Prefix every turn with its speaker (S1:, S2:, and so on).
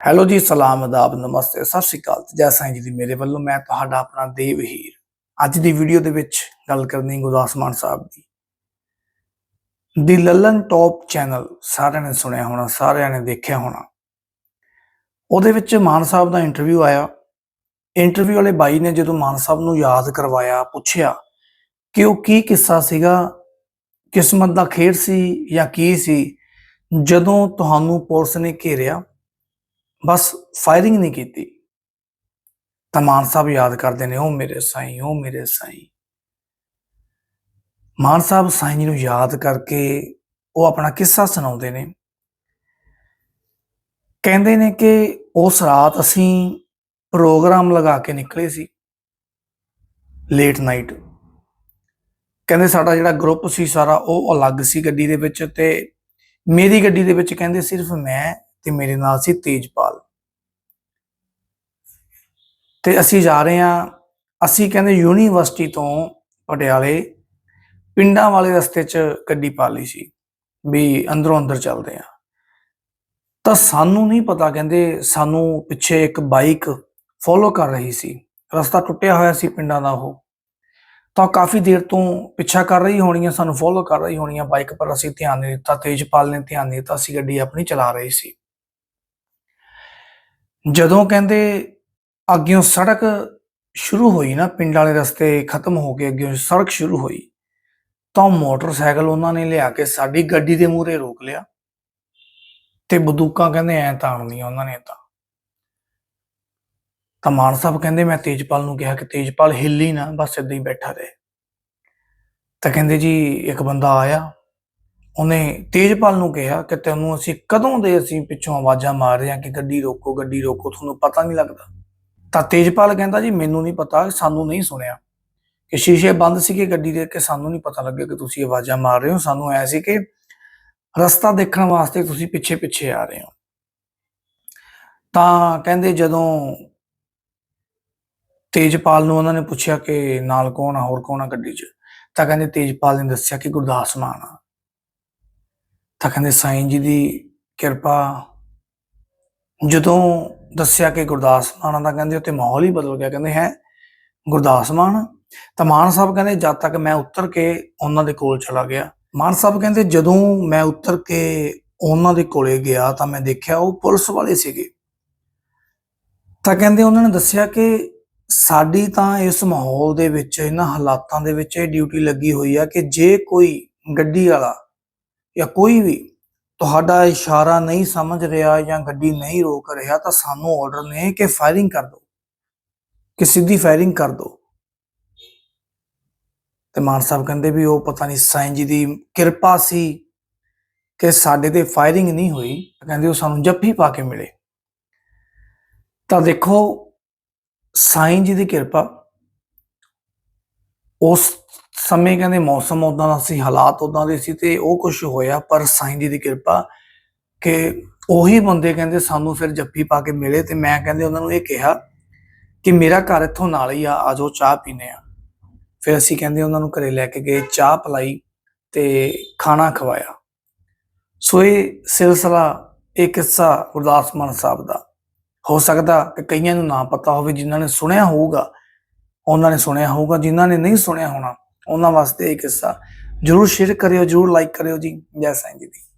S1: Hello ਜੀ, ਸਲਾਮ, ਅਦਾਬ, ਨਮਸਤੇ, ਸਤਿ ਸ਼੍ਰੀ ਅਕਾਲ। ਜੈ ਸਾਈਂ ਜੀ ਦੀ ਮੇਰੇ ਵੱਲੋਂ ਮੈਂ ਤੁਹਾਡਾ ਆਪਣਾ ਦੇਵ ਹੀਰ। ਅੱਜ ਦੀ ਵੀਡੀਓ ਦੇ ਵਿੱਚ ਗੱਲ ਕਰਨੀ ਗੁਰਦਾਸ ਮਾਨ ਸਾਹਿਬ ਦੀ। ਦੀ ਲੱਲਨ ਟੌਪ ਚੈਨਲ ਸਾਰਿਆਂ ਨੇ ਸੁਣਿਆ ਹੋਣਾ, ਸਾਰਿਆਂ ਨੇ ਦੇਖਿਆ ਹੋਣਾ। ਉਹਦੇ ਵਿੱਚ ਮਾਨ ਸਾਹਿਬ ਦਾ ਇੰਟਰਵਿਊ ਆਇਆ। ਇੰਟਰਵਿਊ ਵਾਲੇ ਬਾਈ ਨੇ ਜਦੋਂ ਮਾਨ ਸਾਹਿਬ ਨੂੰ ਯਾਦ ਕਰਵਾਇਆ, ਪੁੱਛਿਆ ਕਿ ਉਹ ਕੀ ਕਿੱਸਾ ਸੀਗਾ, ਕਿਸਮਤ ਦਾ ਖੇਡ ਸੀ ਜਾਂ ਕੀ ਸੀ, ਜਦੋਂ ਤੁਹਾਨੂੰ ਪੁਲਿਸ ਨੇ ਘੇਰਿਆ ਬਸ ਫਾਇਰਿੰਗ ਨਹੀਂ ਕੀਤੀ। ਤਾਂ ਮਾਨ ਸਾਹਿਬ ਯਾਦ ਕਰਦੇ ਨੇ, ਉਹ ਮੇਰੇ ਸਾਈਂ, ਉਹ ਮੇਰੇ ਸਾਈਂ। ਮਾਨ ਸਾਹਿਬ ਸਾਈਂ ਜੀ ਨੂੰ ਯਾਦ ਕਰਕੇ ਉਹ ਆਪਣਾ ਕਿੱਸਾ ਸੁਣਾਉਂਦੇ ਨੇ। ਕਹਿੰਦੇ ਨੇ ਕਿ ਉਸ ਰਾਤ ਅਸੀਂ ਪ੍ਰੋਗਰਾਮ ਲਗਾ ਕੇ ਨਿਕਲੇ ਸੀ ਲੇਟ ਨਾਈਟ ਕਹਿੰਦੇ ਸਾਡਾ ਜਿਹੜਾ ਗਰੁੱਪ ਸੀ ਸਾਰਾ ਉਹ ਅਲੱਗ ਸੀ ਗੱਡੀ ਦੇ ਵਿੱਚ ਤੇ ਮੇਰੀ ਗੱਡੀ ਦੇ ਵਿੱਚ ਕਹਿੰਦੇ ਸਿਰਫ ਮੈਂ ਤੇ ਮੇਰੇ ਨਾਲ ਸੀ ਤੇਜਪਾਲ। ਤੇ ਅਸੀਂ ਜਾ ਰਹੇ ਹਾਂ, ਅਸੀਂ ਕਹਿੰਦੇ ਯੂਨੀਵਰਸਿਟੀ ਤੋਂ ਪਟਿਆਲੇ, ਪਿੰਡਾਂ ਵਾਲੇ ਰਸਤੇ 'ਚ ਗੱਡੀ ਪਾ ਲਈ ਸੀ, ਵੀ ਅੰਦਰੋਂ ਅੰਦਰ ਚੱਲਦੇ ਆ ਤਾਂ ਸਾਨੂੰ ਨਹੀਂ ਪਤਾ, ਕਹਿੰਦੇ ਸਾਨੂੰ ਪਿੱਛੇ ਇੱਕ ਬਾਈਕ ਫੋਲੋ ਕਰ ਰਹੀ ਸੀ। ਰਸਤਾ ਟੁੱਟਿਆ ਹੋਇਆ ਸੀ ਪਿੰਡਾਂ ਦਾ ਉਹ। ਤਾਂ ਕਾਫੀ ਦੇਰ ਤੋਂ ਪਿੱਛਾ ਕਰ ਰਹੀ ਹੋਣੀ ਆ ਸਾਨੂੰ ਫੋਲੋ ਕਰ ਰਹੀ ਹੋਣੀ ਆ ਬਾਈਕ ਪਰ ਅਸੀਂ ਧਿਆਨ ਨਹੀਂ ਦਿੱਤਾ, ਤੇਜਪਾਲ ਨੇ ਧਿਆਨ ਨਹੀਂ ਦਿੱਤਾ, ਅਸੀਂ ਗੱਡੀ ਆਪਣੀ ਚਲਾ ਰਹੀ ਸੀ। ਜਦੋਂ ਕਹਿੰਦੇ ਅੱਗਿਓਂ ਸੜਕ ਸ਼ੁਰੂ ਹੋਈ ਨਾ, ਪਿੰਡ ਵਾਲੇ ਰਸਤੇ ਖਤਮ ਹੋ ਕੇ ਅੱਗਿਓਂ ਸੜਕ ਸ਼ੁਰੂ ਹੋਈ, ਤਾਂ ਉਹ ਮੋਟਰਸਾਈਕਲ ਉਹਨਾਂ ਨੇ ਲਿਆ ਕੇ ਸਾਡੀ ਗੱਡੀ ਦੇ ਮੂਹਰੇ ਰੋਕ ਲਿਆ ਤੇ ਬੰਦੂਕਾਂ ਕਹਿੰਦੇ ਐ ਤਾਣਨੀਆਂ ਉਹਨਾਂ ਨੇ ਤਾਂ। ਤਾਂ ਮਾਨ ਸਾਹਿਬ ਕਹਿੰਦੇ, ਮੈਂ ਤੇਜਪਾਲ ਨੂੰ ਕਿਹਾ ਕਿ ਤੇਜਪਾਲ ਹਿੱਲੀ ਨਾ, ਬਸ ਏਦਾਂ ਹੀ ਬੈਠਾ ਰਹੇ। ਤਾਂ ਕਹਿੰਦੇ ਜੀ ਇੱਕ ਬੰਦਾ ਆਇਆ ਉਹਨੇ ਤੇਜਪਾਲ ਨੂੰ ਕਿਹਾ ਕਿ ਤੈਨੂੰ ਅਸੀਂ ਕਦੋਂ ਦੇ ਅਸੀਂ ਪਿੱਛੋਂ ਆਵਾਜ਼ਾਂ ਮਾਰ ਰਹੇ ਹਾਂ ਕਿ ਗੱਡੀ ਰੋਕੋ ਗੱਡੀ ਰੋਕੋ, ਤੁਹਾਨੂੰ ਪਤਾ ਨਹੀਂ ਲੱਗਦਾ। ਤਾਂ ਤੇਜਪਾਲ ਕਹਿੰਦਾ ਜੀ, ਮੈਨੂੰ ਨਹੀਂ ਪਤਾ, ਸਾਨੂੰ ਨਹੀਂ ਸੁਣਿਆ। ਕਿ ਸ਼ੀਸ਼ੇ ਬੰਦ ਸੀਗੇ ਗੱਡੀ ਦੇ, ਕਿ ਸਾਨੂੰ ਨਹੀਂ ਪਤਾ ਲੱਗਿਆ ਕਿ ਤੁਸੀਂ ਆਵਾਜ਼ਾਂ ਮਾਰ ਰਹੇ ਹੋ। ਸਾਨੂੰ ਐ ਸੀ ਕਿ ਰਸਤਾ ਦੇਖਣ ਵਾਸਤੇ ਤੁਸੀਂ ਪਿੱਛੇ ਪਿੱਛੇ ਆ ਰਹੇ ਹੋ। ਤਾਂ ਕਹਿੰਦੇ ਜਦੋਂ ਤੇਜਪਾਲ ਨੂੰ ਉਹਨਾਂ ਨੇ ਪੁੱਛਿਆ ਕਿ ਨਾਲ ਕੌਣ ਆ, ਹੋਰ ਕੌਣ ਆ ਗੱਡੀ 'ਚ? ਤਾਂ ਕਹਿੰਦੇ ਤੇਜਪਾਲ ਨੇ ਦੱਸਿਆ ਕਿ ਗੁਰਦਾਸ ਮਾਨ ਆ। ਤਾਂ ਕਹਿੰਦੇ ਸਾਈਂ ਜੀ ਦੀ ਕਿਰਪਾ ਜਦੋਂ ਦੱਸਿਆ ਕਿ ਗੁਰਦਾਸ ਮਾਨ ਦਾ ਕਹਿੰਦੇ ਉੱਤੇ ਮਾਹੌਲ ਹੀ ਬਦਲ ਗਿਆ। ਕਹਿੰਦੇ ਹੈ, ਗੁਰਦਾਸ ਮਾਨ? ਤਾਂ ਮਾਨ ਸਾਹਿਬ ਕਹਿੰਦੇ, ਜਦ ਤੱਕ ਮੈਂ ਉੱਤਰ ਕੇ ਉਹਨਾਂ ਦੇ ਕੋਲ ਚਲਾ ਗਿਆ। ਮਾਨ ਸਾਹਿਬ ਕਹਿੰਦੇ, ਜਦੋਂ ਮੈਂ ਉੱਤਰ ਕੇ ਉਹਨਾਂ ਦੇ ਕੋਲੇ ਗਿਆ, ਤਾਂ ਮੈਂ ਦੇਖਿਆ ਉਹ ਪੁਲਿਸ ਵਾਲੇ ਸੀਗੇ। ਤਾਂ ਕਹਿੰਦੇ ਉਹਨਾਂ ਨੇ ਦੱਸਿਆ ਕਿ ਸਾਡੀ ਤਾਂ ਇਸ ਮਾਹੌਲ ਦੇ ਵਿੱਚ, ਇਹਨਾਂ ਹਾਲਾਤਾਂ ਦੇ ਵਿੱਚ ਇਹ ਡਿਊਟੀ ਲੱਗੀ ਹੋਈ ਆ ਕਿ ਜੇ ਕੋਈ ਗੱਡੀ ਵਾਲਾ ਜਾਂ ਕੋਈ ਵੀ ਤੁਹਾਡਾ ਇਸ਼ਾਰਾ ਨਹੀਂ ਸਮਝ ਰਿਹਾ ਜਾਂ ਗੱਡੀ ਨਹੀਂ ਰੋਕ ਰਿਹਾ, ਤਾਂ ਸਾਨੂੰ ਆਰਡਰ ਨੇ ਕਿ ਫਾਇਰਿੰਗ ਕਰ ਦਿਓ। ਕਿ ਸਿੱਧੀ ਫਾਇਰਿੰਗ ਕਰ ਦਿਓ। ਤੇ ਮਾਨ ਸਾਹਿਬ ਕਹਿੰਦੇ ਵੀ ਉਹ ਪਤਾ ਨਹੀਂ, ਸਾਈਂ ਜੀ ਦੀ ਕਿਰਪਾ ਸੀ ਕਿ ਸਾਡੇ ਤੇ ਫਾਇਰਿੰਗ ਨਹੀਂ ਹੋਈ। ਕਹਿੰਦੇ ਉਹ ਸਾਨੂੰ ਜੱਫੀ ਪਾ ਕੇ ਮਿਲੇ। ਤਾਂ ਦੇਖੋ, ਸਾਈਂ ਜੀ ਦੀ ਕਿਰਪਾ, ਉਸ ਸਮੇਂ ਕਹਿੰਦੇ ਮੌਸਮ ਉਦਾਂ ਦਾ ਸੀ, ਹਾਲਾਤ ਉਦਾਂ ਦੇ ਸੀ ਤੇ ਉਹ ਕੁਝ ਹੋਇਆ, ਪਰ ਸਾਈਂ ਜੀ ਦੀ ਕਿਰਪਾ ਕਿ ਉਹੀ ਬੰਦੇ ਕਹਿੰਦੇ ਸਾਨੂੰ ਫਿਰ ਜੱਫੀ ਪਾ ਕੇ ਮਿਲੇ ਤੇ ਮੈਂ ਕਹਿੰਦੇ ਉਹਨਾਂ ਨੂੰ ਇਹ ਕਿਹਾ ਕਿ ਮੇਰਾ ਘਰ ਇੱਥੋਂ ਨਾਲ ਹੀ ਆ ਆਜੋ ਚਾਹ ਪੀਨੇ ਆ ਫਿਰ ਅਸੀਂ ਕਹਿੰਦੇ ਉਹਨਾਂ ਨੂੰ ਘਰੇ ਲੈ ਕੇ ਗਏ, ਚਾਹ ਪਲਾਈ ਤੇ ਖਾਣਾ ਖਵਾਇਆ। ਸੋ ਇਹ ਸਿਲਸਿਲਾ, ਇਹ ਕਿੱਸਾ ਗੁਰਦਾਸ ਮਾਨ ਸਾਹਿਬ ਦਾ। ਹੋ ਸਕਦਾ ਕਿ ਕਈਆਂ ਨੂੰ ਨਾ ਪਤਾ ਹੋਵੇ, ਜਿਨ੍ਹਾਂ ਨੇ ਸੁਣਿਆ ਹੋਊਗਾ, ਉਹਨਾਂ ਨੇ ਸੁਣਿਆ ਹੋਊਗਾ, ਜਿਨ੍ਹਾਂ ਨੇ ਨਹੀਂ ਸੁਣਿਆ ਹੋਣਾ ਉਹਨਾਂ ਵਾਸਤੇ ਇਹ ਕਿੱਸਾ ਜਰੂਰ ਸ਼ੇਅਰ ਕਰਿਓ, ਜਰੂਰ ਲਾਈਕ ਕਰਿਓ ਜੀ। ਜੈ ਸਾਈਂ ਜੀ ਦੀ।